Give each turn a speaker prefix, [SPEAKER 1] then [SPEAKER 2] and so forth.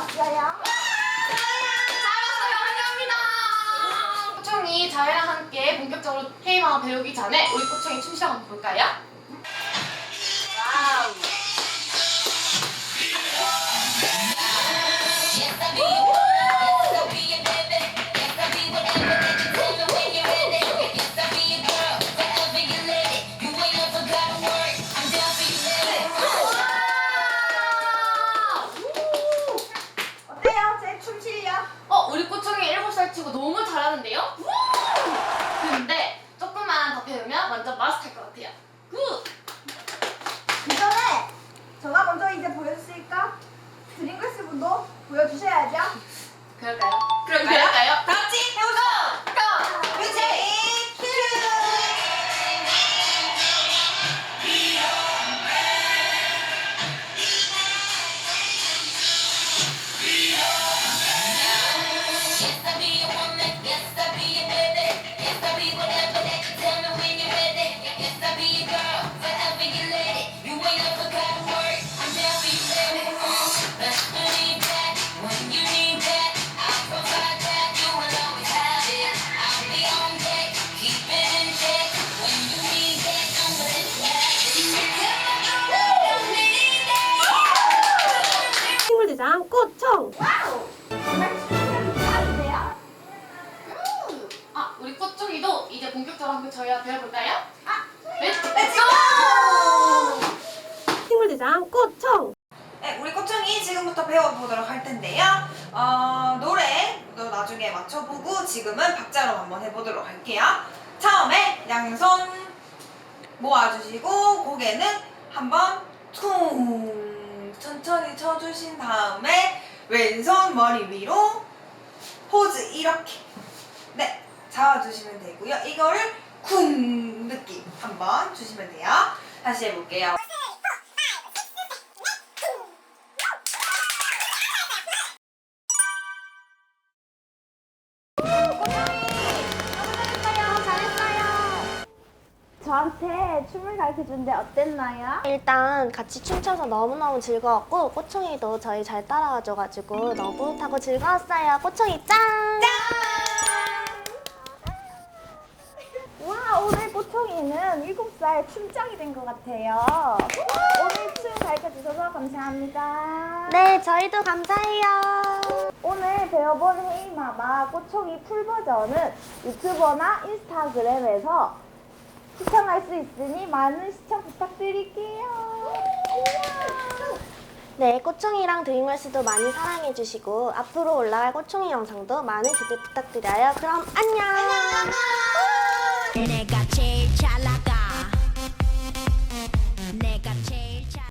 [SPEAKER 1] 왔어요. 잘 왔어요 환영합니다. 고창이 저희랑 함께 본격적으로 게임을 배우기 전에 우리 고창이 춤 시작 한번 볼까요? 와우. 더 배우면 완전 마스터할 것 같아요. 굿!
[SPEAKER 2] 그 전에 제가 먼저 이제 보여줬으니까 드링글스 분도 보여주셔야죠.
[SPEAKER 1] 그럴까요? 그럴까요?
[SPEAKER 2] 다 같이 해보
[SPEAKER 1] 한번 배워볼까요?
[SPEAKER 2] 아,
[SPEAKER 1] 렛츠
[SPEAKER 2] 렛츠
[SPEAKER 1] 고!
[SPEAKER 3] 식물대장 꽃청
[SPEAKER 4] 네, 우리 꼬청이 지금부터 배워보도록 할 텐데요. 어, 노래도 나중에 맞춰보고 지금은 박자로 한번 해보도록 할게요. 처음에 양손 모아주시고 고개는 한번 퉁 천천히 쳐주신 다음에 왼손 머리 위로 포즈 이렇게 네 잡아주시면 되고요. 이거를 쿵 느낌 한번 주시면 돼요. 다시 해볼게요.
[SPEAKER 2] 저한테 춤을 가르쳐 주는데 어땠나요?
[SPEAKER 5] 일단 같이 춤춰서 너무너무 즐거웠고 꼬청이도 저희 잘 따라와줘가지고 너무 뿌듯하고 즐거웠어요. 꼬청이 짱!
[SPEAKER 2] 와 오늘 꼬총이는 7살 춤장이 된 것 같아요. 오늘 춤 가르쳐 주셔서 감사합니다.
[SPEAKER 5] 네, 저희도 감사해요.
[SPEAKER 2] 오늘 배워본 헤이마마 꼬총이 풀 버전은 유튜버나 인스타그램에서 시청할 수 있으니 많은 시청 부탁드릴게요.
[SPEAKER 5] 네, 꼬청이랑 드림걸스도 많이 사랑해주시고 앞으로 올라갈 꼬청이 영상도 많은 기대 부탁드려요. 그럼 안녕!
[SPEAKER 6] 내가 제일 잘 나가